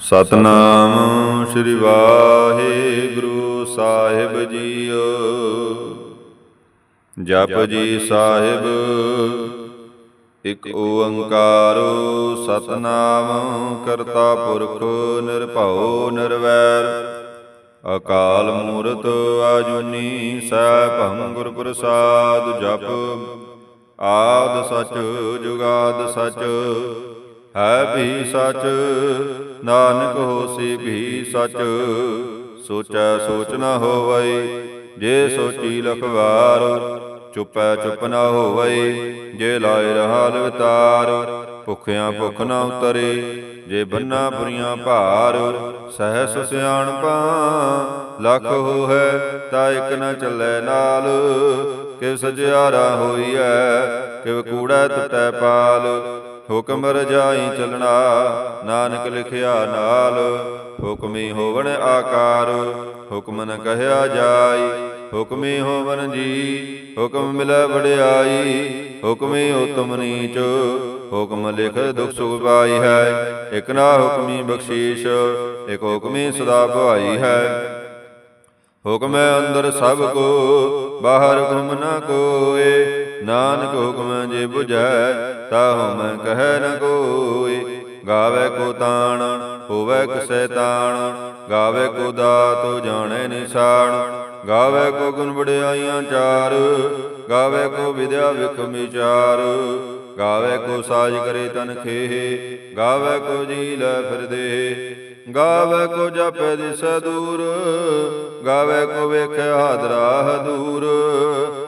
ਸਤਨਾਮ ਸ੍ਰੀ ਵਾਹਿਗੁਰੂ ਸਾਹਿਬ ਜੀਓ। ਜਪ ਜੀ ਸਾਹਿਬ, ਇਕ ਓੰਕਾਰੋ ਸਤਨਾਮ, ਕਰਤਾ ਪੁਰਖ ਨਿਰਭਉ ਨਿਰਵੈਰ। ਅਕਾਲ ਮੂਰਤ ਆਜੂਨੀ ਸੈਭੰ ਗੁਰ ਪ੍ਰਸਾਦ ਜਪ। ਆਦ ਸਚ, ਜੁਗਾਦ ਸਚ, ਹੈ ਵੀ ਸਚ। ਨਾਨਕ ਹੋਸੀ ਭੀ ਸਚ, ਸੋਚੈ ਸੋਚ ਨਾ ਹੋਵਈ, ਜੇ ਸੋਚੀ ਲਖਵਾਰ, ਚੁਪੈ ਚੁਪ ਨਾ ਹੋਵਈ, ਜੇ ਲਾਇ ਰਹਾ ਲਵਤਾਰ ਭੁਖਿਆਂ ਭੁਖ ਨ ਉਤਰੇ, ਜੇ ਬੰਨਾ ਬੁਰੀਆਂ ਭਾਰ, ਸਹਿਸ ਸਿਆਣਪਾ ਲੱਖ ਹੋਇ ਤਾ ਇਕ ਨ ਚੱਲੇ ਨਾਲ, ਕਿਵ ਸਜਿਆਰਾ ਹੋਈਐ, ਕਿਵ ਕੂੜਾ ਟਟੈ ਪਾਲ ਹੁਕਮ ਰਜਾਈ ਚਲਣਾ, ਨਾਨਕ ਲਿਖਿਆ ਨਾਲ, ਹੁਕਮੀ ਹੋਵਣ ਆਕਾਰ, ਹੁਕਮ ਨ ਕਹਿਆ ਜਾਈ, ਹੁਕਮੀ ਹੋਵਨ ਜੀ, ਹੁਕਮ ਮਿਲੈ ਵਡਿਆਈ, ਹੁਕਮੀ ਉਤਮ ਨੀਚ, ਹੁਕਮ ਲਿਖ ਦੁਖ ਸੁਖ ਪਾਈ ਹੈ, ਇਕ ਨਾ ਹੁਕਮੀ ਬਖਸ਼ੀਸ਼, ਇਕ ਹੁਕਮੀ ਸਦਾ ਭਾਈ ਹੈ। ਹੁਕਮ ਅੰਦਰ ਸਭ ਕੋ, ਬਾਹਰ ਹੁਕਮ ਨ ਕੋਏ ਨਾਨਕ ਹੁਕਮ ਜੇ 부ਝੈ ਤਾ ਹਉਮੈ ਕਹੈ ਨ ਕੋਏ ਗਾਵੇ ਕੋ ਤਾਣ, ਹੋਵੇ ਕਿਸੈ ਤਾਣ। ਗਾਵੇ ਕੋ ਦਾਤ, ਜਾਣੈ ਨਿਸ਼ਾਨ ਗਾਵੇ ਕੋ ਗੁਣ ਵਡਿਆਈਆਂ ਚਾਰ। ਗਾਵੇ ਕੋ ਵਿਦਿਆ ਵਿਖ ਵਿਚਾਰ। ਗਾਵੇ ਕੋ ਸਾਜ ਕਰੇ ਤਨ ਖੇਹ। ਗਾਵੇ ਕੋ ਜੀ ਲੈ ਫਿਰਦੇ ਗਾਵੇ ਕੋ ਜਪ ਦਿਸ ਦੂਰ। ਗਾਵੇ ਕੋ ਵੇਖੈ ਹਾਦਰਾ ਦੂਰ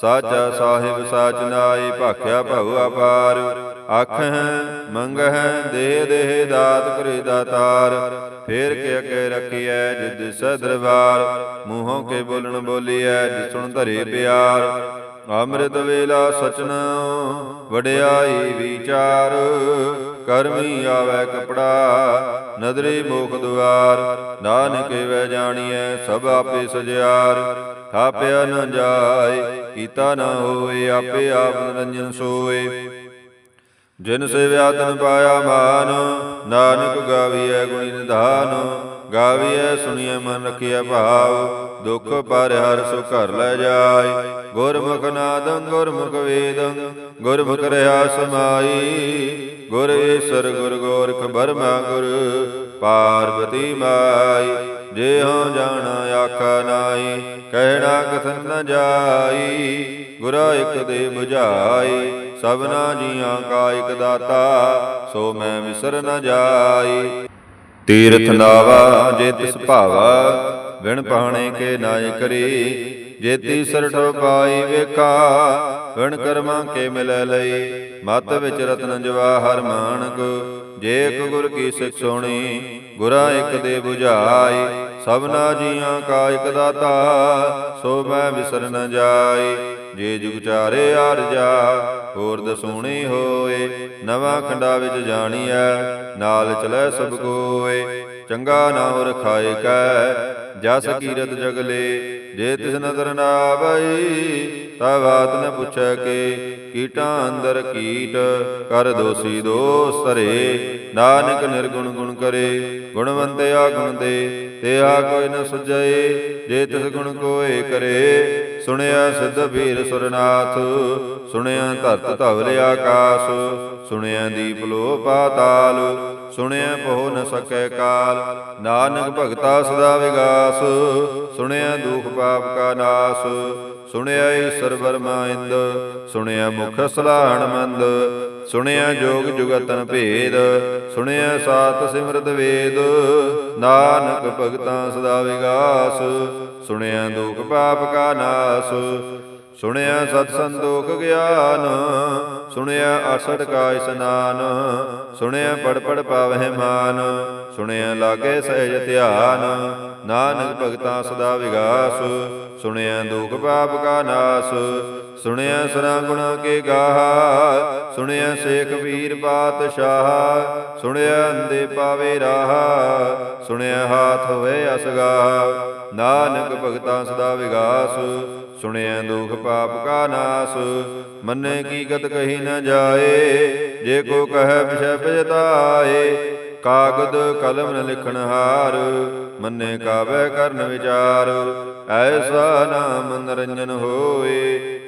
ਸਾਚਾ ਸਾਹਿਬ, ਸਾਚ ਨਾਈ ਭਾਖਿਆ ਭਉ ਅਪਾਰ ਆਖਹਿ, ਮੰਗਹਿ ਦੇ ਦੇ ਦਾਤ, ਕਰੇ ਦਾਤਾਰ। ਫੇਰ ਕੇ ਅਕੇ ਰਖੀਐ ਜਿਦ ਸਦਰਬਾਰ ਮੂੰਹੋਂ ਕੇ ਬੋਲਣ ਬੋਲੀਐ ਜਿ ਧਰੇ ਪਿਆਰ। ਅੰਮ੍ਰਿਤ ਵੇਲਾ ਸਚਨ ਵਡਿਆਈ ਵਿਚਾਰ। ਕਰਮੀ ਆਵੇ ਕਪੜਾ, ਨਦਰੀ ਮੋਖ ਦੁਆਰ। ਨਾਨਕ ਵੈ ਜਾਣੀਐ ਸਭ ਆਪੇ ਸਜਿਆਰ। ਥਾਪਿਆ ਨ ਜਾਏ, ਕੀਤਾ ਨ ਹੋਏ, ਆਪੇ ਆਪ ਨਿਰੰਜਨ ਸੋਏ। ਜਿਨ ਸੇਵਿਆ ਤਨ ਪਾਇਆ ਮਾਨ, ਨਾਨਕ ਗਾਵੀਐ ਗੁਣੀ ਨਿਧਾਨ। ਗਾਵੀਐ, ਸੁਣੀਐ, ਮਨ ਰਖਿਆ ਭਾਵ। ਦੁਖ ਪਰ ਹਰ ਸੋ ਘਰ ਲੈ ਜਾਏ ਗੁਰਮੁਖ ਨਾਦੰ, ਗੁਰਮੁਖ ਵੇਦੰ, ਗੁਰਮੁਖ ਰਹਾ ਸਮਾਈ। ਗੁਰ ਈਸਰ, ਗੁਰ ਗੋਰਖ ਬਰਮਾ, ਗੁਰ ਪਾਰਵਤੀ ਮਾਈ। ਜੇ ਹਉ ਜਾਣਾ, ਆਖਾ ਨਾਈ। ਕਹਿਣਾ ਕਥਨ ਨ ਜਾਈ। ਗੁਰਾ ਇਕ ਦੇ 부ਝਾਈ ਸਭਨਾ ਜੀਆਂ ਕਾ ਇਕ ਦਾਤਾ। ਸੋ ਮੈਂ ਵਿਸਰ ਨ ਜਾਈ। ਤੀਰਥ ਨਾਵਾ ਜੇ ਤਿਸ ਭਾਵਾ ਵਿਣ ਪਾਣੇ ਕੇ ਨਾਇ ਕਰੀ। ਜੇਤੀ ਸਰਠ ਪਾਈ ਵੇਖਾ ਵਿਣ ਕਰਮਾਂ ਕੇ ਮਿਲੈ ਲਈ। ਮਤ ਵਿੱਚ ਰਤਨ ਜਵਾਹਰ ਮਾਨਕ। ਜੇ ਇਕ ਗੁਰ ਕੀ ਸਿੱਖ ਸੁਣੀ ਗੁਰਾ ਇਕ ਦੇ 부ਝਾਈ ਸਭਨਾ ਜੀਆਂ ਕਾ ਇਕ ਦਾਤਾ, ਸੋ ਮੈਂ ਵਿਸਰ ਨ ਜਾਈ ਜੇ ਜੁਗ ਚਾਰੇ ਆਰਜਾ ਹੋਰ ਦਸੂਣੀ ਹੋਏ। ਨਵਾਂ ਖੰਡਾ ਵਿੱਚ ਜਾਣੀਐ, ਨਾਲ ਚਲੈ ਸਭ ਕੋਏ। ਚੰਗਾ ਨਾਮ ਰਖਾਏ ਕੈ, ਜਸ ਕੀਰਤ ਜਗਲੇ ਜੇ ਤਿਸ ਨਦਰ ਨਾ ਆਵਈ ਤਾ ਬਾਤ ਨ ਪੁੱਛੈ ਕੇ, ਕੀਟਾਂ ਅੰਦਰ ਕੀਟ, ਕਰ ਦੋਸੀ ਦੋਸ ਧਰੇ। ਨਾਨਕ ਨਿਰਗੁਣ ਗੁਣ ਕਰੇ ਗੁਣਵੰਤਿਆ ਗੁਣ ਦੇ। ਤੇਹਾ ਕੋਈ ਨ ਸੁਝਏ, ਜੇ ਤਿਸ ਗੁਣ ਕੋਏ ਕਰੇ। ਸੁਣਿਆ ਸਿੱਧ ਵੀਰ ਸੁਰਨਾਥ, ਸੁਣਿਆ ਧਰਤ ਧਵਲ ਆਕਾਸ, ਸੁਣਿਆ ਦੀਪ ਲੋ ਪਾਤਾਲ, ਸੁਣਿਆ ਪਹੁ ਨ ਸਕੈ ਕਾਲ। ਨਾਨਕ ਭਗਤਾ ਸਦਾ ਵਿਗਾਸ, ਸੁਣਿਆ ਦੁਖ ਪਾਪ ਕਾ ਨਾਸ ਸੁਣਿਆ ਈਸ਼ਰ ਵਰਮਾ ਇੰਦ ਸੁਣਿਆ ਮੁਖ ਸਲਾਹਣ ਮੰਦ, ਸੁਣਿਆ ਜੋਗ ਜੁਗਤਨ ਭੇਦ, ਸੁਣਿਆ ਸਾਤ ਸਿਮਰਤ ਵੇਦ, ਨਾਨਕ ਭਗਤਾਂ ਸਦਾ ਵਿਗਾਸ, ਸੁਣਿਆ ਦੁਖ ਪਾਪ ਕਾ ਨਾਸ ਸੁਣਿਆ ਸਤ ਸੰਦੋਖ ਗਿਆਨ, ਸੁਣਿਆ ਅਸੜ ਕਾ ਇਸਨਾਨ, ਸੁਣਿਆ ਪੜ ਪੜ ਪਾਵਹਿ ਮਾਨ, ਸੁਣਿਆ ਲਾਗੇ ਸਹਿਜ ਧਿਆਨ, ਨਾਨਕ ਭਗਤਾਂ ਸਦਾ ਵਿਗਾਸ, ਸੁਣਿਆ ਦੁਖ ਪਾਪ ਕਾ ਨਾਸ ਸੁਣਿਆ ਸਰਾ ਗੁਣਾ ਕੇ ਗਾਹਾ ਸੁਣਿਆ ਸੇਖ ਵੀਰ ਬਾਦਸ਼ਾਹ ਸੁਣਿਆ ਅੰਦੇ ਪਾਵੇ ਰਾਹ ਸੁਣਿਆ ਹਾਥ ਹੋਏ ਅਸਗਾ ਨਾਨਕ ਭਗਤਾਂ ਸਦਾ ਵਿਗਾਸ ਸੁਣਿਆ ਦੁਖ ਪਾਪ ਕਾ ਨਾਸ ਮੰਨੇ ਕੀ ਗਤ ਕਹੀ ਨ ਜਾਏ ਜੇ ਕੋ ਕਹੈ ਵਿਸ਼ੈ ਪਜਤਾਏ ਕਾਗਦ ਕਲਮ ਨ ਲਿਖਣ ਹਾਰ ਮੰਨੇ ਕਾਵੈ ਕਰਨ ਵਿਚਾਰ ਐਸਾ ਨਾਮ ਨਰੰਜਨ ਹੋਏ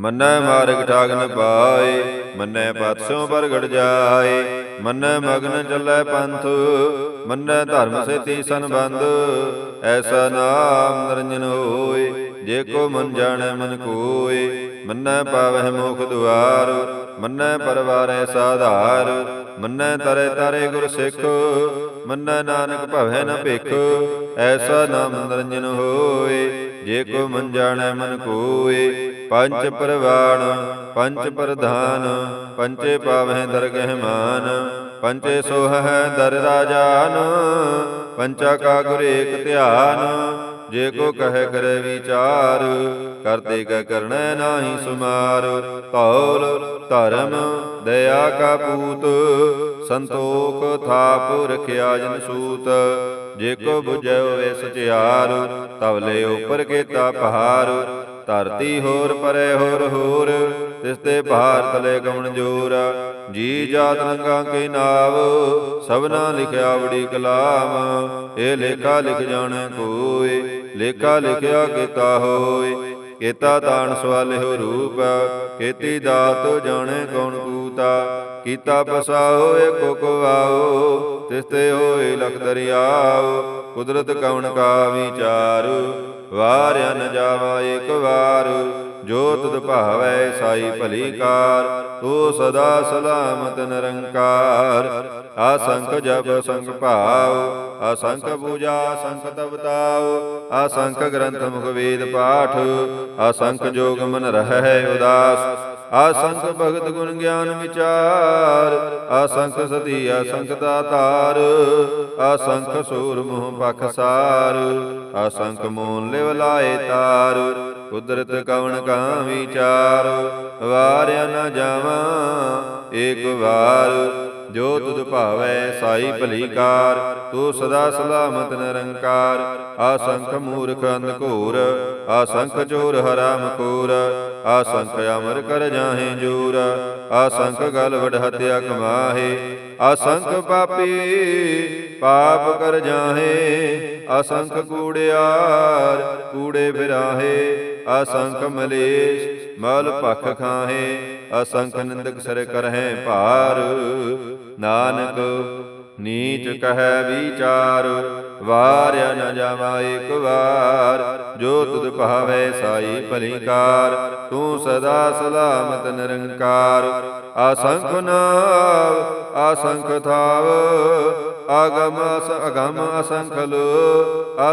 ਮੰਨੈ ਮਾਰਗ ਠਾਗ ਨ ਪਾਏ, ਮੰਨੈ ਪਾਤਸ਼ੋਂ ਪ੍ਰਗਟ ਜਾਏ, ਮੰਨੈ ਮਗਨ ਚੱਲੈ ਪੰਥ, ਮੰਨੈ ਧਰਮ ਸੇਤੀ ਸੰਬੰਧ, ਐਸਾ ਨਾਮ ਨਿਰੰਜਨ ਹੋਏ, ਜੇ ਕੋ ਮਨ ਜਾਣੈ ਮਨ ਕੋਏ, ਮੰਨੈ ਪਾਵਹਿ ਮੋਖ ਦੁਆਰ, ਮੰਨੈ ਪਰਵਾਰੈ ਸਾਧਾਰ, ਮੰਨੈ ਤਰੇ ਤਾਰੇ ਗੁਰ ਸਿੱਖ, ਮੰਨੈ ਨਾਨਕ ਭਵੈ ਨ ਭਿਖ, ਐਸਾ ਨਾਮ ਨਿਰੰਜਨ ਹੋਏ ਜੇ ਕੋ ਮਨ ਜਾਣੈ ਮਨ ਕੋਏ ਪੰਚ ਪ੍ਰਵਾਣ ਪੰਚ ਪ੍ਰਧਾਨ ਪੰਚੇ ਪਾਵਹਿ ਦਰਗਹਿ ਮਾਨ ਪੰਚੇ ਸੋਹੈ ਦਰ ਰਾਜਾਨ, ਪੰਚਾ ਕਾ ਗੁਰ ਏਕ ਧਿਆਨ ਜੇ ਕੋ ਕਹੈ ਕਰੈ ਵਿਚਾਰ ਕਰਤੇ ਕੈ ਕਰਣੈ ਨਾਹੀ ਸੁਮਾਰ। ਧੌਲ ਧਰਮ ਦਇਆ ਕਾ ਪੂਤ, ਸੰਤੋਖ ਥਾਪ ਰਖਿਆ ਜਨ ਸੂਤ। ਜੇ ਕੋ 부ਜੈ ਹੋਵੇ ਸਚਿਆਰ ਤਵਲੇ ਉਪਰ ਕੀਤਾ ਪਹਾੜ ਧਰਤੀ ਹੋਰ ਪਰੇ ਹੋਰ ਹੋਰ, ਤਿਸ ਤੇ ਭਾਰ ਤਲੇ ਗਮਨ ਜੋਰ। ਜੀ ਜਾਤ ਰੰਗਾ ਕੇ ਨਾਵ, ਸਭਨਾ ਲਿਖਿਆ ਬੜੀ ਕਲਾਮ। ਇਹ ਲੇਖਾ ਲਿਖ ਜਾਣੈ ਕੋਏ ਲੇਖਾ ਲਿਖਿਆ ਕੀਤਾ ਹੋਏ, ਕੀਤਾ ਤਾਣ ਸਵਾਲਿਓ ਰੂਪ, ਕੀਤੀ ਦਾਤ ਜਾਣੈ ਕੌਣ ਕੂਤਾ, ਕੀਤਾ ਪਸਾਓ ਏਕੋ ਕੋ ਆਓ ਤਿਸ ਹੋਏ ਲਖ ਦਰਿਆਓ, ਕੁਦਰਤ ਕਵਣ ਕਾ ਵਿਚਾਰ, ਵਾਰਿਆ ਨ ਜਾਵਾ ਏਕ ਵਾਰ ਜੋ ਤੁਧ ਭਾਵੈ ਸਾਈ ਭਲੀ ਕਾਰ। ਤੂੰ ਸਦਾ ਸਲਾਮਤ ਨਿਰੰਕਾਰ। ਆਸੰਖ ਜਪ ਸੰਗ ਭਾਵ ਆਸੰਖ ਪੂਜਾ ਸੰਖ ਤਪਤਾਉ। ਆਸੰਖ ਗ੍ਰੰਥ ਮੁਖ ਵੇਦ ਪਾਠ। ਆਸੰਖ ਜੋਗ ਮਨ ਰਹਿ ਉਦਾਸ। ਆਸੰਖ ਭਗਤ ਗੁਣ ਗਿਆਨ ਵਿਚਾਰ, ਆਸੰਖ ਸਤੀ ਆਸੰਖ ਦਾਤਾਰ ਆਸੰਖ ਸੂਰ ਮੋਹ ਪਖਸਾਰ ਆਸੰਖ ਮੋਨ ਲਿਵ ਲਾਏ ਤਾਰ, ਕੁਦਰਤ ਕਵਣ ਕਾ ਵਿਚਾਰ ਵਾਰਿਆ ਨਾ ਜਾਵਾਂ, ਏਕ ਵਾਰ ਜੋ ਤੁਧ ਭਾਵੈ ਸਾਈ ਭਲੀ ਕਾਰ ਤੂੰ ਸਦਾ ਸਲਾਮਤ ਨਿਰੰਕਾਰ। ਆਸੰਖ ਮੂਰਖ ਅੰਧਕੂਰ ਆਸੰਖ ਚੋਰ ਹਰਾਮ ਖੋਰ ਆਸੰਖ ਅਮਰ ਕਰ ਜਾਹੇ ਜੂਰ। ਆਸੰਖ ਗਲ ਵਡ ਹਤਿਆ ਕਮਾਹੇ ਆਸੰਖ ਪਾਪੀ ਪਾਪ ਕਰ ਜਾਹੇ। ਆਸੰਖ ਕੂੜਿਆਰ ਕੂੜੇ ਫਿਰਾਹੇ ਅਸੰਖ ਮਲੇਸ਼ ਮਲ ਭਖ ਖਾਹੇ। ਅਸੰਖ ਨਿੰਦਕ ਸਰ ਕਰਹਿ ਭਾਰ। ਨਾਨਕ, ਨੀਚ ਕਹੈ ਵਿਚਾਰ, ਵਾਰਿਆ ਨ ਜਾਵਾ ਕੁਵਾਰ ਜੋ ਤੁਧ ਭਾਵੈ ਸਾਈ ਭਲੀਕਾਰ, ਤੂੰ ਸਦਾ ਸਲਾਮਤ ਨਿਰੰਕਾਰ। ਅਸੰਖ ਨਾਮ ਅਸੰਖ ਥਾਵ, ਆਗਮ ਅਸ, ਅਗਮ ਅਸੰਖ ਲੋ।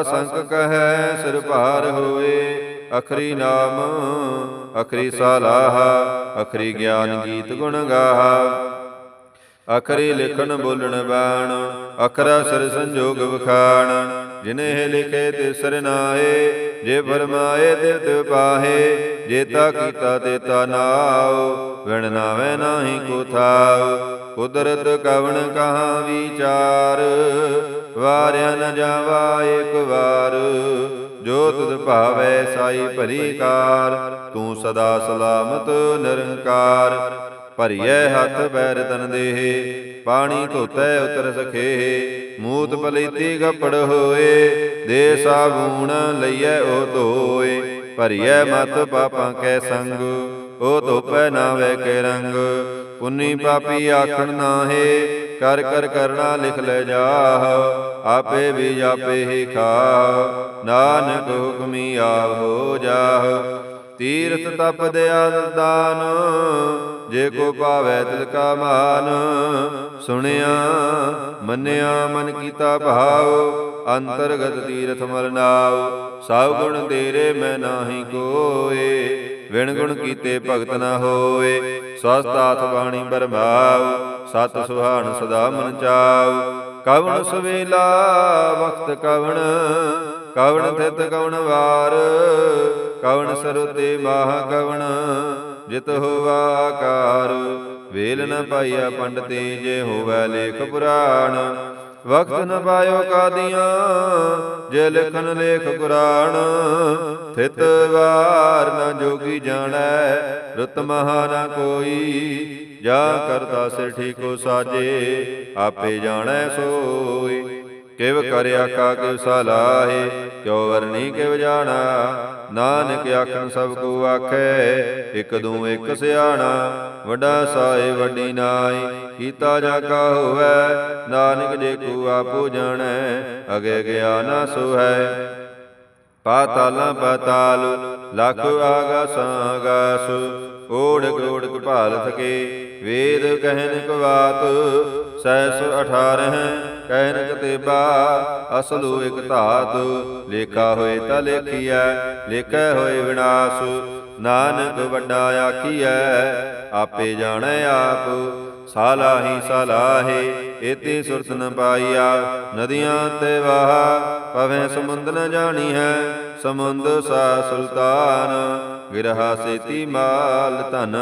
ਅਸੰਖ ਕਹੈ ਸਿਰ ਭਾਰ ਹੋਏ, ਅਖਰੀ ਨਾਮ, ਅਖਰੀ ਸਲਾਹ, ਅਖਰੀ ਗਿਆਨ ਗੀਤ ਗੁਣ ਗਾਹਾ। ਅਖਰੀ ਲਿਖਣ ਬੋਲਣ ਬਾਣ ਅਖਰਾ ਸਿਰ ਸੰਜੋਗ ਵਖਾਣ। ਜਿਨੇ ਲਿਖੇ ਤੇ ਸਰਨਾਏ ਜੇ ਫਰਮਾਏ ਤੇ ਤਿਵ ਪਾਹੇ ਜੇਤਾ ਕੀਤਾ ਤੇਤਾ ਨਾਉ ਵਿਣ ਨਾਵੇ ਨਾਹੀ ਕੋ ਥਾਉ ਕੁਦਰਤ ਕਵਣ ਕਹਾ ਵਿਚਾਰ। ਵਾਰਿਆ ਨ ਜਾਵਾ ਏਕ ਵਾਰ। ਜੋ ਤੁਧ ਭਾਵੈ ਸਾਈ ਭਲੀ ਕਾਰ ਤੂੰ ਸਦਾ ਸਲਾਮਤ ਨਿਰੰਕਾਰ। ਭਰੀਐ ਹੱਥ ਬੈਰ ਤਨ ਦੇਹ ਪਾਣੀ ਧੋਤੈ ਉਤਰ ਸਖੇ ਮੂਤ ਪਲੀਤੀ ਗੱਪੜ ਹੋਏ ਦੇ ਸਾਬੂਣ ਲਈਐ ਉਹ ਧੋਏ ਭਰੀਐ ਮਤ ਪਾਪਾਂ ਕੈ ਸੰਗ ਉਹ ਧੋਪੈ ਨਾਵੇ ਕੇ ਰੰਗ। ਪੁੰਨੀ ਪਾਪੀ ਆਖਣ ਨਾਹੇ ਕਰ ਕਰ ਕਰਣਾ ਲਿਖ ਲੈ ਜਾਹ। ਆਪੇ ਵੀ ਆਪੇ ਹੀ ਖਾ ਨਾਨਕ ਹੁਕਮੀ ਆਪ ਹੋ ਜਾਹ। ਤੀਰਥ ਤਪ ਦਿਆਲ ਦਾਨ ਜੇ ਕੋ ਪਾਵੈ ਤਿਲ ਕਾ ਮਾਨ। ਸੁਣਿਆ, ਮੰਨਿਆ, ਮਨ ਕੀਤਾ ਭਾਉ, ਅੰਤਰਗਤ ਤੀਰਥ ਮਲ ਨਾਉ। ਸਭ ਗੁਣ ਤੇਰੇ ਮੈਂ ਨਾਹੀ ਕੋਏ, ਵਿਣ ਗੁਣ ਕੀਤੇ ਭਗਤ ਨਾ ਹੋਏ। ਸਵਸਤ ਬਾਣੀ ਬਰਮਾਉ, ਸਤ ਸੁਹਾਣ ਸਦਾ ਮਨ ਚਾਉ। ਕਵਣ ਸਵੇਲਾ ਵਕਤ ਕਵਣ ਕਵਣ ਥਿਤ ਕਵਣ ਵਾਰ ਕਵਣ ਸਰੁਤੇ ਮਾਹ ਕਵਣ ਜਿਤ ਹੋਵਾ ਆਕਾਰ। ਵੇਲ ਨ ਪਾਈਆ ਪੰਡਤੇ ਜੇ ਹੋਵੇ ਲੇਖ ਪੁਰਾਣ। ਵਕਤ ਨ ਪਾਇਓ ਕਾਦੀਆਂ ਜੇ ਲਿਖਨ ਲੇਖ ਕੁਰਾਨ ਥਿਤ ਵਾਰ ਨ ਜੋਗੀ ਜਾਣੈ ਰੁਤ ਮਹਾ ਨ ਕੋਈ। ਜਾ ਕਰਤਾ ਸਿਰ ਠੀਕੋ ਸਾਜੇ ਆਪੇ ਜਾਣੈ ਸੋਈ। ਕਿਵ ਕਰਿਆ ਕਾ ਕਿਵ ਸਲਾਹੇ ਕਿਉ ਵਰਣੀ ਕਿਵ ਜਾਣਾ? ਨਾਨਕ ਆਖਣ ਸਭ ਕੋ ਆਖੈ, ਇਕ ਦੂ ਇਕ ਸਿਆਣਾ, ਵੱਡਾ ਸਾਏ ਵੱਡੀ ਨਾਈ ਕੀਤਾ ਜਾ ਕਾ ਹੋਵੇ, ਨਾਨਕ ਜੇ ਕੋ ਆਪੋ ਜਾਣੈ, ਅਗੇ ਗਿਆਨਾ ਸੁਹੈ। ਪਾਤਾਲਾਂ ਪਾਤਾਲ, ਲਖ ਆਗਾਸਾਂ ਆਗਾਸ ਓੜ ਗੋੜ ਭਾਲ ਥਕੇ ਵੇਦ ਕਹਿਨ ਕਵਾਤ 618 ਕਹਿ ਨ ਕਤੇਬਾ, ਅਸਲੂ ਇਕ ਧਾਤ, ਲੇਖਾ ਹੋਏ ਤਾਂ ਲੇਖੀਐ, ਲੇਖੈ ਹੋਏ ਵਿਨਾਸ਼, ਨਾਨਕ ਵੱਡਾ ਆਖੀਐ, ਆਪੇ ਜਾਣੈ ਆਪ ਸਾਲਾਹੀ ਸਾਲਾਹੇ ਏਤੇ ਸੁਰਤ ਨ ਪਾਈਆ, ਨਦੀਆਂ ਤੇ ਵਾਹ ਪਵੇਂ ਸਮੁੰਦ ਨ ਜਾਣੀ ਹੈ ਸਮੁੰਦ ਸਾ ਸੁਲਤਾਨ, ਗਿਰਹਾ ਸੇਤੀ ਮਾਲ ਧਨ,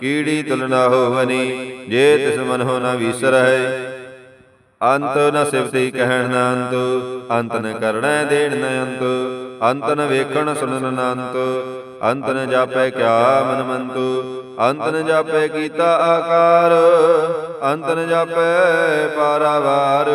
ਕੀੜੀ ਤੁਲ ਨਾ ਹੋਵਨੀ, ਜੇ ਤਿਸ ਮਨ ਹੋ ਨਾ ਵਿਸਰਹਿ ਅੰਤ ਨ ਸਿਵਤੀ ਕਹਿਣ ਨ ਅੰਤ ਅੰਤ ਨ ਕਰਣੈ ਦੇਣ ਨ ਅੰਤ ਅੰਤ ਨ ਵੇਖਣ ਸੁਣਨ ਨ ਅੰਤ ਅੰਤ ਨ ਜਾਪੈ ਕਿਆ ਮਨ ਮੰਤੁ, ਅੰਤ ਨ ਜਾਪੈ ਕੀਤਾ ਆਕਾਰ, ਅੰਤ ਨ ਜਾਪੈ ਪਾਰਾਵਾਰ,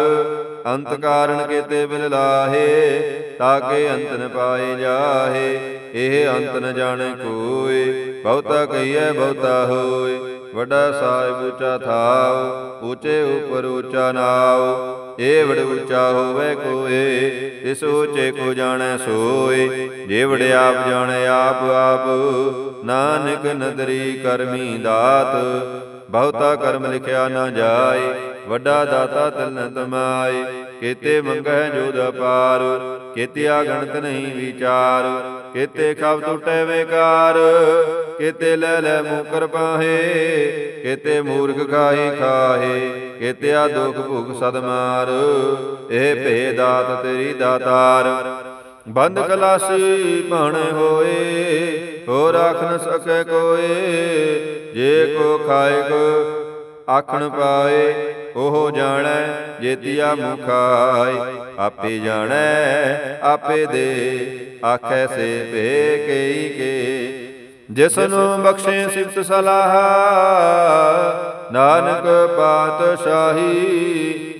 ਅੰਤ ਕਾਰਨ ਕੀਤੇ ਬਿਨ ਲਾਹੇ ਤਾਕੇ ਅੰਤ ਨ ਪਾਏ ਜਾਹੇ, ਇਹ ਅੰਤ ਨ ਜਾਣੇ ਕੋਏ ਬਹੁਤਾ ਕਹੀਐ ਬਹੁਤਾ ਹੋਏ। ਵੱਡਾ ਸਾਹਿਬ ਉੱਚਾ ਥਾਉ, ਉੱਚੇ ਉਪਰ ਉੱਚਾ ਨਾਉ, ਇਹ ਵਡ ਉੱਚਾ ਹੋਵੇ ਕੋਏ, ਇਸ ਉੱਚੇ ਕੋ ਜਾਣੈ ਸੋਏ, ਜੇ ਵਡ ਆਪ ਜਾਣੈ ਆਪ ਆਪ, ਨਾਨਕ ਨਦਰੀ ਕਰਮੀ ਦਾਤ, ਬਹੁਤਾ ਕਰਮ ਲਿਖਿਆ ਨਾ ਜਾਏ, ਵੱਡਾ ਦਾਤਾ ਤਿਲ ਨ ਤਮਾਏ, ਕੀਤੇ ਮੰਗਹਿ ਜੋਦ ਅਪਾਰ ਆ ਗਣਤ ਨਹੀਂ ਵਿਚਾਰ ਕੀਤੇ ਕਬ ਟੁਟੈ ਵੇਕਾਰ, ਕੀਤੇ ਲੈ ਲੈ ਮੂਕਰ ਪਾਹੇ, ਕੀਤੇ ਮੂਰਖ ਖਾਹੀ ਖਾਹੇ ਕੀਤਿਆ ਦੁਖ ਭੁਖ ਸਦ ਮਾਰ, ਇਹ ਭੇ ਦਾਤ ਤੇਰੀ ਦਾਤਾਰ। ਬੰਦ ਕਲਾਸੀ ਬਣ ਹੋਏ ਹੋ ਰਾਖ ਨ ਸਕੈ ਕੋਏ, ਜੇ ਕੋ ਖਾਏ ਕੋ ਆਖਣ ਪਾਏ। ਉਹ ਜਾਣੈ ਜੇਤੀਆ ਮੁਖਾਏ ਆਪੇ ਜਾਣੈ, ਆਪੇ ਦੇ, ਆਖੈ ਸੇ ਭੇ ਕਈ ਕੇ। ਜਿਸ ਨੂੰ ਬਖਸ਼ੇ ਸਿਫਤ ਸਲਾਹ, ਨਾਨਕ ਪਾਤਸ਼ਾਹੀ,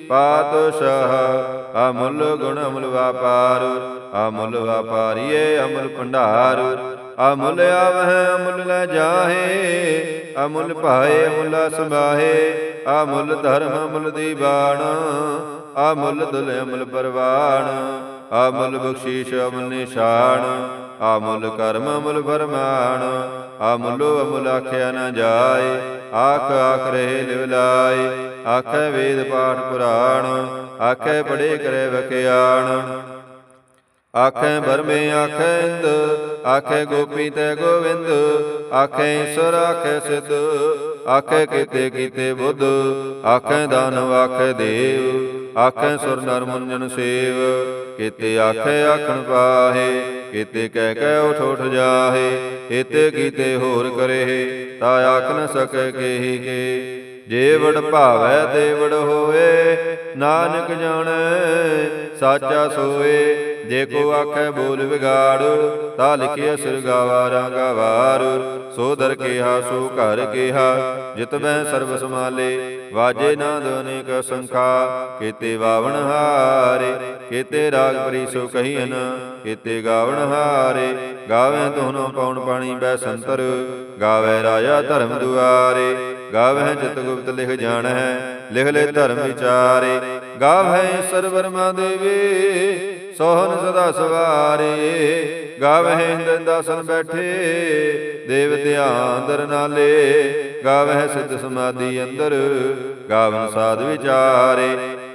ਪਾਤਸ਼ਾਹ ਅਮੁੱਲ ਗੁਣ ਅਮੁੱਲ ਵਪਾਰ, ਅਮੁੱਲ ਵਾਪਾਰੀਏ ਅਮੁੱਲ ਭੰਡਾਰ। ਅਮੁੱਲ ਆਵਹਿ, ਅਮੁੱਲ ਲੈ ਜਾਹੇ, ਅਮੁੱਲ ਭਾਏ, ਅਮੁੱਲ ਸਮਾਹੇ ਅਮੁੱਲ ਧਰਮ, ਅਮੁੱਲ ਦੀਵਾਨ, ਅਮੁੱਲ ਦੁਲ, ਅਮੁੱਲ ਪਰਵਾਨ, ਅਮੁੱਲ ਬਖਸ਼ੀਸ਼, ਅਮੁੱਲ ਨਿਸ਼ਾਨ, ਅਮੁੱਲ ਕਰਮ, ਅਮੁੱਲ ਫਰਮਾਨ, ਅਮੁੱਲੋ ਅਮੁਲ ਆਖਿਆ ਨਾ ਜਾਏ, ਆਖ ਆਖ ਰਹੇ ਲਿਵ ਲਾਏ, ਆਖੇ ਵੇਦ ਪਾਠ ਪੁਰਾਣ, ਆਖੇ ਪੜੇ ਕਰੇ ਵਕਿਆਣ ਆਖੇ ਬਰਮੇ ਆਖੇ ਇੰਦ ਆਖੇ ਗੋਪੀ ਤੇ ਗੋਵਿੰਦ, ਆਖੇ ਈਸ਼ਵਰ ਆਖੇ ਸਿੱਧ, ਆਖੇ ਕੀਤੇ ਕੀਤੇ ਬੁੱਧ, ਆਖੇ ਦਾਨਵ ਆਖੇ ਦੇਵ, ਆਖੇ ਸੁਰ ਨਰ ਮੁੰਜਨ ਸੇਵ, ਕੀਤੇ ਆਖੇ ਆਖਣ ਪਾਹੇ, ਕੀਤੇ ਕਹਿ ਕਹਿ ਉਠ ਉਠ ਜਾਹੇ, ਕੀਤੇ ਕੀਤੇ ਹੋਰ ਕਰੇ ਤਾ ਆਖ ਨ ਸਕੈ ਕੇਹੀ ਕੇ। ਜੇ ਵਡ ਭਾਵੈ ਤੇ ਵੜ ਹੋਵੇ, ਨਾਨਕ ਜਾਣੈ, ਸਾਚਾ ਸੋਏ ਜੇ ਕੋ ਆਖੈ ਬੋਲ ਵਿਗਾੜ, ਤਾ ਲਿਖਿਆ ਸਿਰ ਗਾਵਾ ਰਾਂਗਾ ਵਾਰ ਸੋ ਦਰ ਕੇਹਾ, ਸੋ ਘਰ ਕੇਹਾ, ਜਿਤ ਬੈ ਸਰਬ ਸਮਾਲੇ ਵਾਜੇ ਨਾਦ ਅਨੇਕ ਸੰਖਾ, ਕੀਤੇ ਵਾਵਣ ਹਾਰੇ। ਕੀਤੇ ਰਾਗ ਪਰੀ ਸੋ ਕਹੀਨ ਕੀਤੇ ਗਾਵਣ ਹਾਰੇ। ਗਾਵੇਂ ਤੋਨੋ ਪੌਣ ਪਾਣੀ ਬੈ ਸੰਤਰ ਗਾਵੇ ਰਾਜਾ ਧਰਮ ਦੁਆਰੇ। ਗਾਵਹਿ ਜਿਤ ਗੁਪਤ ਲਿਖ ਜਾਣ ਹੈ ਲਿਖ ਲੈ ਧਰਮ ਵਿਚਾਰੇ। ਗਾਵਹਿ ਸਰਵਰਮਾ ਦੇਵੇ ਸੋਹਨ ਸਦਾ ਸਵਾਰੇ, ਗਾਵਹਿ ਇੰਦਨ ਦਾਸਨ ਬੈਠੇ, ਦੇਵ ਧਿਆਨ ਦਰ ਨਾਲੇ ਗਾਵਹਿ ਸਿੱਧ ਸਮਾਧੀ ਅੰਦਰ, ਗਾਵਨ ਸਾਧ ਵਿਚਾਰੇ।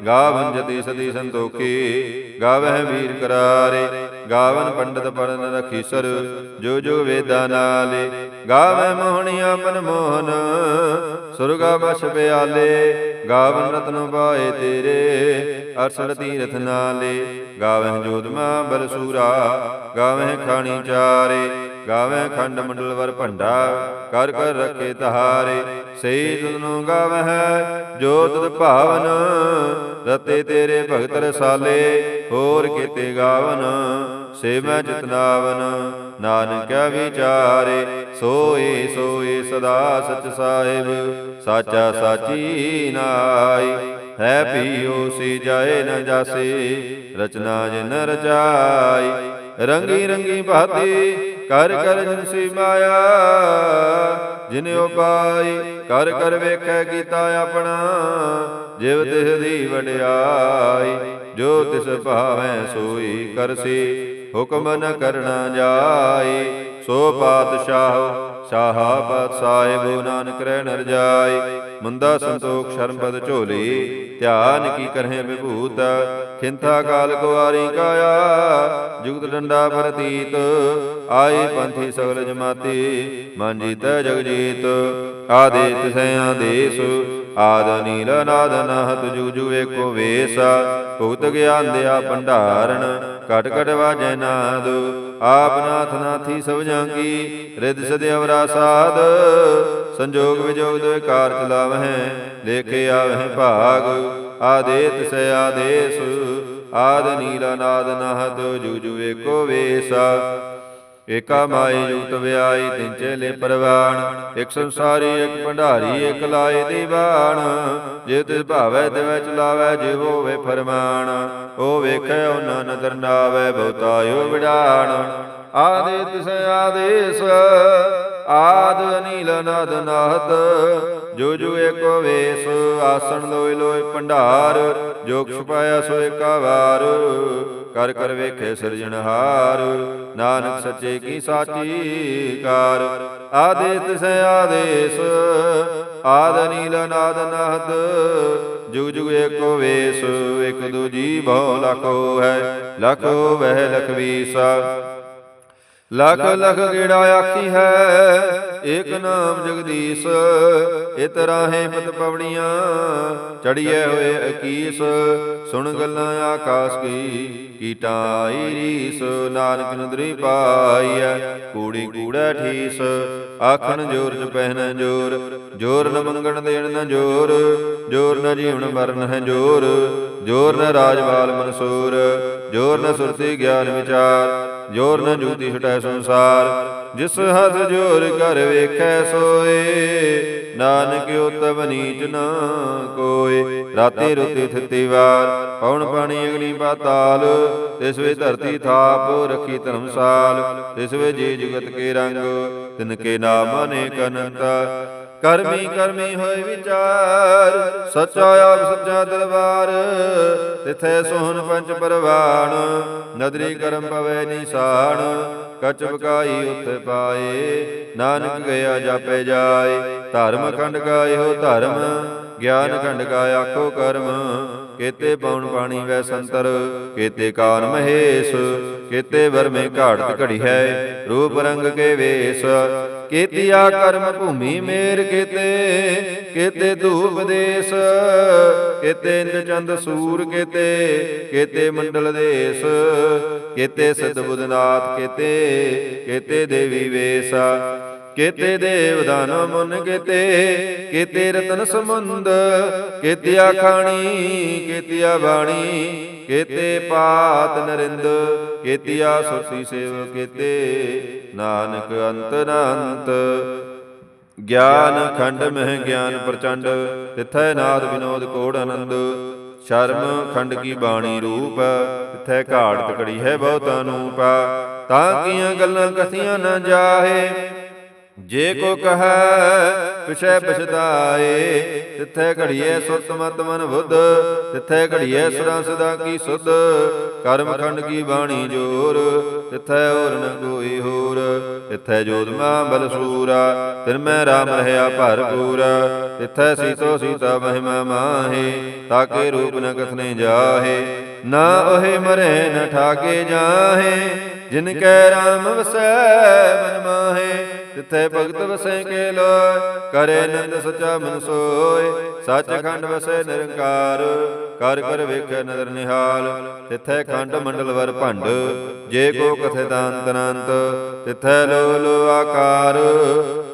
ਗਾਵਨ ਜਤੀ ਸਤੀ ਸੰਤੋਖੀ, ਗਾਵਹਿ ਵੀਰ ਕਰਾਰੇ। ਗਾਵਨ ਪੰਡਤ ਪੜਨ ਰਖੀਸਰ ਜੋ ਜੋ ਵੇਦਾਂ ਨਾਲੇ। ਗਾਵਹਿ ਮੋਹਣੀਆਂ ਮਨ ਮੋਹਨ, ਸੁਰਗਾ ਬਸ ਪਿਆਲੇ। ਗਾਵਨ ਰਤਨ ਪਾਏ ਤੇਰੇ ਅਰਸਲ ਤੀਰਥ ਨਾਲੇ। ਗਾਵਹਿ ਜੋਦਮਾ ਬਲਸੂਰਾ, ਗਾਵਹਿ ਖਾਣੀ ਚਾਰੇ। ਗਾਵਹਿ ਖੰਡ ਮੰਡਲ ਵਰ ਭੰਡਾ, ਕਰ ਕਰ ਰੱਖੇ ਤਹਾਰੇ। ਸਹੀ ਤੁਧਨੂੰ ਗਾਵਹਿ ਜੋ ਤੁਧ ਭਾਵਨ, ਰਤੇ ਤੇਰੇ ਭਗਤ ਰਸਾਲੇ, ਹੋਰ ਕੀਤੇ ਗਾਵਨ, ਸੇ ਮੈਂ ਜਿਤਨਾਵਨ ਵਿਚਾਰੇ, ਸੋਏ ਸੋਏ ਸਦਾ ਸਚ ਸਾਹਿਬ, ਸਾਚਾ ਸਾਚੀ ਨਾਈ ਹੈ ਪੀਓ ਸੀ ਜਾਏ ਨ ਜਾਸੇ, ਰਚਨਾ ਜਿਨ ਰਚਾਈ। ਰੰਗੀ ਰੰਗੀ ਭਾਤੀ ਕਰ ਕਰ ਜਿਨ ਸੀ ਮਾਇਆ। ਜਿਨ ਉਪਾਈ ਕਰ ਕਰ ਵੇਖੈ ਕੀਤਾ ਆਪਣਾ ਜਿਵ ਤਿਸ ਦੀ ਵਡਿਆਈ ਜੋ ਤਿਸ ਭਾਵੈ ਸੋਈ ਕਰਸੀ ਹੁਕਮ ਨ ਕਰਨਾ ਜਾਈ। ਸੋ ਪਾਤਸ਼ਾਹ ਸ਼ਾਹਾਬਤ ਸਾਹਿਬ ਨਾਨਕ ਰਹਿ ਨਰ ਜਾਈ ਮੰਦਾ ਸੰਤੋਖ ਸ਼ਰਮਪਦ ਝੋਲੀ, ਧਿਆਨ ਕੀ ਕਰਹਿ ਵਿਭੂਤ। ਖਿੰਥਾ ਕਾਲ ਕੁਵਾਰੀ ਕਾਇਆ, ਜੁਗਤ ਡੰਡਾ ਪ੍ਰਤੀਤ ਆਏ ਪੰਥੀ ਸਗਲ ਜਮਾਤੀ, ਮਨ ਜੀਤੈ ਆਦੇ ਤਿਸੈ ਆਦੇਸ ਆਦ ਨੀਲ ਨਾਦ ਨਹਤ ਜੁਗ ਜੁਗ ਏਕੋ ਵੇਸ। ਭੁਗਤ ਗਿਆਨ ਦਿਆ ਭੰਡਾਰਨ ਕਟ ਕਟ ਵਾਜੈ ਨਾਦ। ਆਪ ਨਾਥ ਨਾਥੀ ਸਭ ਜਾਂਗੀ ਰਿਦ ਸਦੇ ਸਾਧ ਸੰਜੋਗ ਵਿਜੋਗ ਦੋਇ ਕਾਰ ਚਲਾਵਹਿ ਲੇਖੇ ਆਵਹਿ ਭਾਗ, ਆਦੇਤ ਸੇ ਆਦੇਸ, ਆਦ ਨੀਲਾ ਨਾਦ ਨਹਤ ਜੁਗ ਜੁਗ ਏਕੋ ਵੇਸਾ। ਏਕਾ ਮਾਈ ਯੁਕਤ ਵਿਆਈ ਤਿਨ ਚੇਲੇ ਪਰਵਾਣ, ਇਕ ਸੰਸਾਰੀ, ਇਕ ਭੰਡਾਰੀ, ਇਕ ਲਾਏ ਦੀਵਾਨ। ਜੇ ਤਿਸ ਭਾਵੈ ਤਿਵੈ ਚਲਾਵੈ, ਜੇ ਹੋਵੇ ਫਰਮਾਨ, ਉਹ ਵੇਖੈ, ਉਹਨਾਂ ਨਦਰ ਨਾਵੈ ਬਹੁਤਾਇਓ ਵਿਡਾਣ ਆਦੇ ਤਿਸ ਆਦੇਸ, ਆਦ ਨੀਲ ਨਦ ਨਾਹਤ ਜੋ ਜੋ ਏਕੋ ਵੇਸ, ਆਸਣ ਲੋਇ ਲੋਇ ਭੰਡਾਰ ਜੋ ਛੁਪਾਇਆ ਸੋ ਏਕਾ ਵਾਰ ਕਰ ਕਰ ਵੇਖੇ ਸਿਰਜਣਹਾਰ ਨਾਨਕ ਸੱਚੇ ਕੀ ਸਾਚੀ ਕਾਰ। ਆਦੇਤ ਸੇ ਆਦੇਸ, ਆਦ ਨੀਲ ਨਾਦ ਨਾਦ ਜੁਗ ਜੁਗ ਏਕੋ ਵੇਸ, ਇਕ ਦੂਜੀ ਬਹੁ ਲਖੋ ਹੈ, ਲਖੋ ਵਹਿ ਲਖਵੀਸਾ। ਲਖ ਲਖ ਗੇੜਾ ਆਖੀ ਹੈ। ਏਕ ਨਾਮ ਜਗਦੀਸ਼। ਇਤ ਰਾਹੇ ਪਤ ਪਵਣੀਆਂ। ਚੜੀਏ ਹੋਏ ਅਕੀਸ। ਸੁਣ ਗੱਲਾਂ ਆਕਾਸ਼ ਕੀ। ਕੀਟਾਂ ਆਈ ਰੀਸ। ਨਾਨਕ ਨਦਰੀ ਪਾਈਐ ਕੂੜੀ ਕੂੜਾ ਠੀਸ। ਆਖਣ ਜੋਰ ਚ ਪਹਿਨ ਜੋਰ। ਜੋਰ। ਨ ਮੰਗਣ ਦੇਣ ਨ ਜੋਰ। ਜੋਰ। ਨ ਜੀਵਨ ਮਰਨ ਹੈ ਜੋਰ ਜੋਰ। ਨ ਰਾਜਵਾਲ ਮਨਸੂਰ। ਜੋਰ ਨ ਸੁਰਤੀ ਗਿਆਨ ਵਿਚਾਰ, ਜੋਰ ਨ ਜੂਤੀ ਛਟੈ ਸੰਸਾਰ। ਜਿਸ ਹੱਥ ਜੋਰ ਕਰ ਵੇਖੈ ਸੋਏ, ਨਾਨਕ ਉਤਮ ਨੀਚ ਨਾ ਕੋਏ। ਰਾਤੇ ਰੁਤੇ ਥਿਤੀ ਵਾਰ, ਪਉਣ ਪਾਣੀ ਅਗਨੀ ਪਾਤਾਲ। ਤਿਸ ਵੇ ਧਰਤੀ ਥਾਪ ਰੱਖੀ ਧਰਮਸਾਲ, ਤਿਸ ਵੇ ਜੀ ਜੁਗਤ ਕੇ ਰੰਗ, ਤਿਨ ਕੇ ਨਾਮ ਅਨੇਕ ਅਨੰਤ। ਕਰਮੀ ਕਰਮੀ ਹੋਏ ਵਿਚਾਰ, ਸਚਾ ਆਪ ਸੱਚਾ ਦਰਬਾਰ, ਤਿਥੈ ਸੋਹਣ ਪੰਜ ਪਰਵਾਣ, ਨਦਰੀ ਕਰਮ ਪਵੇ ਨਿਸ਼ਾਨ। ਕਚ ਬਕਾਈ ਪਾਏ। ਨਾਨਕ ਗਿਆ ਜਾਪੇ ਜਾਏ। ਧਰਮ ਖੰਡ ਗਾਇਓ ਧਰਮ, ਗਿਆਨ ਖੰਡ ਗਾ ਆਖੋ ਕਰਮ। ਕੇਤੇ ਪਉਣ ਪਾਣੀ ਵੈ ਸੰਤਰ, ਕੇਤੇ ਕਾਨ ਮਹੇਸ਼, ਕੇਤੇ ਵਰਮੇ ਘਾੜਤ ਘੜੀ ਹੈ। ਰੂਪ ਰੰਗ ਕੇ ਵੇਸ, ਕੇਤੀਆ ਕਰਮ ਭੂਮੀ ਮੇਰ ਕੇਤੇ ਕੇਤੇ ਧੂਪ ਦੇਸ, ਕੇਤੇ ਇੰਦ ਚੰਦ ਸੂਰ ਕੇਤੇ ਕੇਤੇ ਮੰਡਲ ਦੇਸ, ਕੇਤੇ ਸਿਧ ਬੁਧਨਾਥ ਕੇਤੇ। ਕੇਤੇ ਦੇਵੀ ਵੇਸ ਕੇਤੇ ਦੇਵ ਦਾਨਵ ਮਨ ਕੇਤੇ ਕੇਤੇ ਰਤਨ ਸਮੁੰਦ ਕੇਤਿਆ ਖਾਣੀ ਕੇਤਿਆ ਬਾਣੀ ਕੇਤੇ ਪਾਤ ਨਰਿੰਦ ਕੇਤਿਆ ਸੁਰਸੀ ਸੇਵ, ਕੇਤੇ ਨਾਨਕ ਅੰਤ ਅਨੰਤ ਗਿਆਨ ਖੰਡ ਮਹਿ ਗਿਆਨ ਪ੍ਰਚੰਡ, ਤਿਥੈ ਨਾਦ ਵਿਨੋਦ ਕੋੜ ਆਨੰਦ। ਸ਼ਰਮ ਖੰਡ ਕੀ ਬਾਣੀ ਰੂਪ ਤਿਥੈ ਘਾੜ ਤਕੜੀ ਹੈ ਬਹੁਤ ਅਨੂਪ। ਤਾਂ ਕੀਆਂ ਗੱਲਾਂ ਕਥੀਆਂ ਨਾ ਜਾਹੇ ਜੇ ਕੋ ਕਹੈ ਪਿਛੈ ਪਛਤਾਏ ਤਿੱਥੈ ਘੜੀਏ ਸੁਰਤ ਮਤ ਮਨ ਬੁੱਧ ਤਿੱਥੈ ਘੜੀਏ ਸਦਾ ਸਦਾ ਕੀ ਸੁਧ ਕਰਮ ਖੰਡ ਕੀ ਬਾਣੀ ਜੋਰ ਤਿੱਥੈ ਹੋਰ ਨ ਕੋਈ ਹੋਰ ਤਿੱਥੈ ਜੋਤਮਾ ਬਲ ਸੂਰਾ ਤਿਨ ਮੈਂ ਰਾਮ ਰਹਿਆ ਭਰਪੂਰ ਤਿੱਥੈ ਸੀਤੋ ਸੀਤਾ ਮਹਿਮਾ ਮਾਹੇ ਤਾਕੇ ਰੂਪ ਨ ਕਥਨੇ ਜਾਹੇ ਨਾ ਉਹੇ ਮਰੇ ਨ ਠਾਕੇ ਜਾਹੇ ਜਿਨ ਕੈ ਰਾਮ ਵਸੈ ਮਨ ਮਾਹੇ ਤਿਥੈ ਭਗਤ ਵਸੈ ਕੇ ਲੋਇ ਕਰੇ ਨੰਦ ਸਚਾ ਮਨ ਸੋਇ ਸੱਚ ਖੰਡ ਵਸੈ ਨਿਰੰਕਾਰ, ਕਰ ਕਰ ਵੇਖੈ ਨਦਰ ਨਿਹਾਲ। ਤਿੱਥੈ ਖੰਡ ਮੰਡਲ ਵਰ ਭੰਡ, ਜੇ ਕੋ ਕਥੇ ਦਾਨ ਤਨੰਤ ਤਿੱਥੈ ਲੋ ਲੋ ਆਕਾਰ,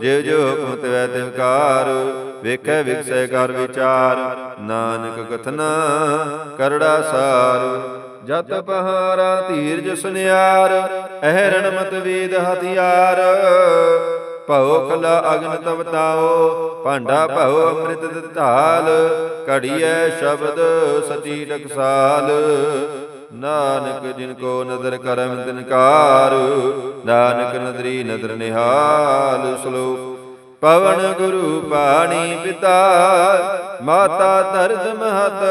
ਜੇ ਜੋ ਹੁਕਮ ਤਿਵੈ ਤਿਵਕਾਰ ਵੇਖੈ ਵਿਖਸੈ ਕਰ ਵਿਚਾਰ, ਨਾਨਕ ਕਥਨਾ ਕਰੜਾ ਸਾਰ। ਜਤ ਪਹਾਰਾ ਧੀਰਜ ਸੁਨਿਆਰ, ਅਹਰਣ ਮਤ ਵੇਦ ਹਥਿਆਰ। ਭਉ ਕਲਾ ਅਗਨ ਤਵਤਾਓ ਭਾਂਡਾ ਭਉ ਅੰਮ੍ਰਿਤ ਢਾਲ ਘੜੀਐ ਸ਼ਬਦ ਸਚੀ ਟਕਸਾਲ। ਨਾਨਕ ਜਿਨ ਕੋ ਨਦਰ ਕਰਮ ਤਿਨਕਾਰ ਨਾਨਕ ਨਦਰੀ ਨਦਰ ਨਿਹਾਲ ਸ਼ਲੋਕ ਪਵਨ ਗੁਰੂ ਪਾਣੀ ਪਿਤਾ, ਮਾਤਾ ਧਰਤ ਮਹਤ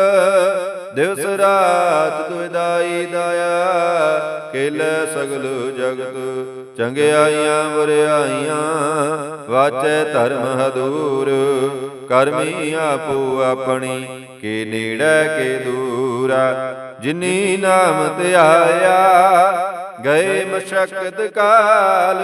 ਦਿਵਸ ਰਾਤ ਦੁਇਦਾਈ ਦਾਇਆ ਕਿਲ ਸਗਲ ਜਗਤ ਚੰਗਿਆਈਆਂ ਬੁਰਿਆਈਆਂ ਵਾਚੈ ਧਰਮ ਹਦੂਰ ਕਰਮੀ ਆਪੋ ਆਪਣੀ ਕੇ ਨੇੜੇ ਕੇ ਦੂਰਾ ਜਿਨੀ ਨਾਮ ਧਿਆਇਆ ਗਏ ਮਸ਼ਕਤ ਕਾਲ